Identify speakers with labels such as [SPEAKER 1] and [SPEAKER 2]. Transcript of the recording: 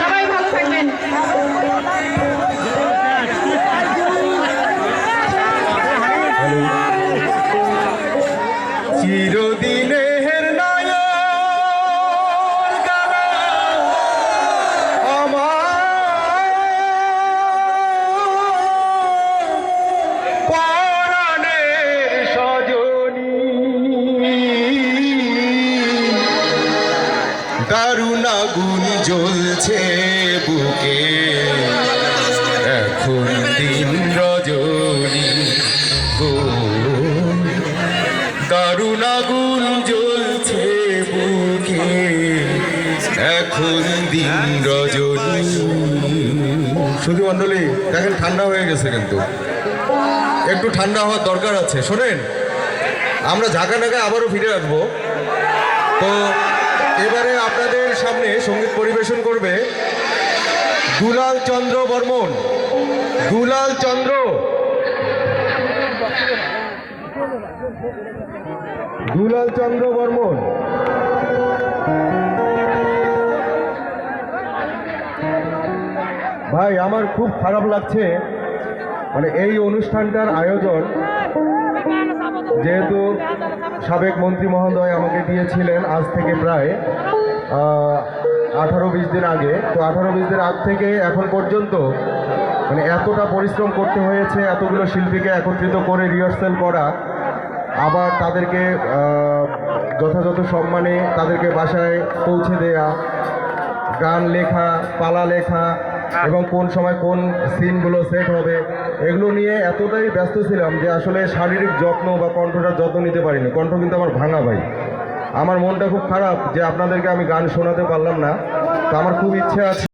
[SPEAKER 1] সবাই ভালো থাকবেন।
[SPEAKER 2] চিরদিনের আমার। দারুণ আগুন জ্বলছে বুকে। এখন দিন রজনী গো। দারুণ আগুন জ্বলছে বুকে। এখন দিন রজনী। শুধু মণ্ডলী, দেখেন ঠান্ডা হয়ে গেছে কিন্তু। একটু ঠান্ডা হওয়ার দরকার আছে, শোনেন। আমরা ঝাঁকা ঢাকায় আবারও ফিরে আসব। তো এবারে আপনাদের সামনে সংগীত পরিবেশন করবে দুলাল চন্দ্র বর্মন। দুলাল চন্দ্র। দুলাল চন্দ্র বর্মন। ভাই, আমার খুব খারাপ লাগছে। মানে এই অনুষ্ঠানটার আয়োজন যেহেতু সাবেক মন্ত্রী মহোদয় আমাকে দিয়েছিলেন আজ থেকে প্রায় আঠারো বিশ দিন আগে, তো আঠারো বিশ দিন আগ থেকে এখন পর্যন্ত মানে এতটা পরিশ্রম করতে হয়েছে, এতগুলো শিল্পীকে একত্রিত করে রিহার্সেল করা, আবার তাদেরকে যথাযথ সম্মানে তাদেরকে বাসায় পৌঁছে দেয়া, গান লেখা, পালা লেখা এবং কোন সময় কোন সিনগুলো সেট হবে, এগুলো নিয়ে এতটাই ব্যস্ত ছিলাম যে আসলে শারীরিক যত্ন বা কণ্ঠটার যত্ন নিতে পারিনি। কণ্ঠ কিন্তু আমার ভাঙা ভাই। আমার মনটা খুব খারাপ যে আপনাদেরকে আমি গান শোনাতে পারলাম না। তো আমার খুব ইচ্ছে আছে